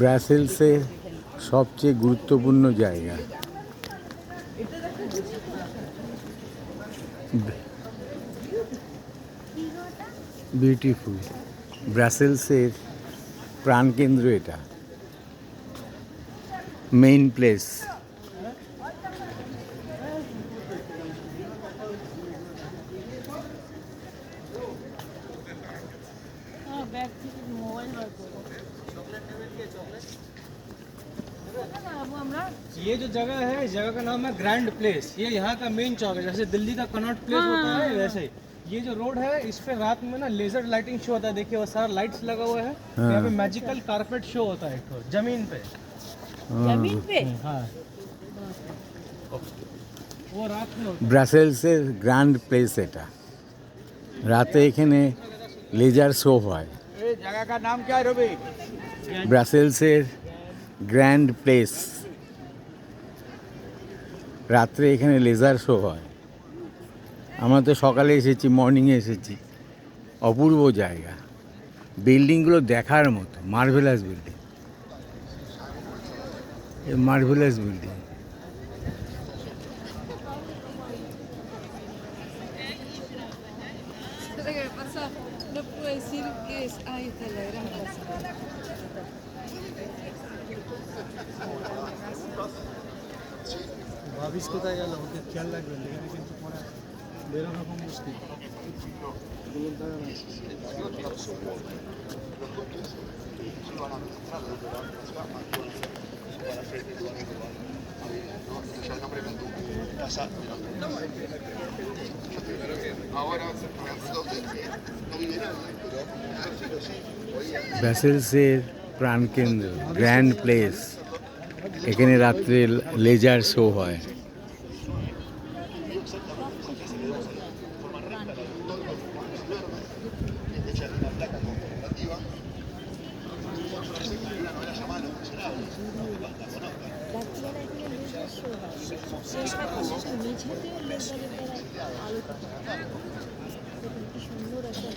ব্রাসেলসের সবচেয়ে গুরুত্বপূর্ণ জায়গা। বিউটিফুল ব্রাসেলসের প্রাণকেন্দ্র এটা। মেইন প্লেস ব্যাগ থেকে মোবাইল বার করবো না, আবু আমরা ये जो जगह है इस जगह का नाम है ग्रैंड प्लेस ये यहाँ का मेन चौक है जैसे दिल्ली का कनॉट प्लेस होता है वैसे ही ये जो रोड है इस पे रात में ना लेजर लाइटिंग शो होता है देखिए वो सारा लाइट्स लगा हुआ है यहाँ पे मैजिकल कारपेट शो होता है एक ठो, जमीन पे জমিন পে हाँ वो रात में होता ব্রাসেলসের গ্র্যান্ড প্লেস এটা রাতে এখানে লেজার শো হয় ব্রাসেলসের গ্র্যান্ড প্লেস। রাত্রে এখানে লেজার শো হয়। আমরা তো সকালে এসেছি মর্নিংয়ে এসেছি। অপূর্ব জায়গা। বিল্ডিংগুলো দেখার মতো marvellous building marvellous building no puedo decir que es, ay, esta es la gran casa. भाविस को तय लगा होते ख्याल लग गया लेकिन लेकिन तो ব্যাসেলসের প্রাণকেন্দ্র গ্র্যান্ড প্লেস এখানে রাত্রে লেজার শো হয় রাত্রিবেলা দ্বারা আলোকিত। দেখুন কি সুন্দর একটা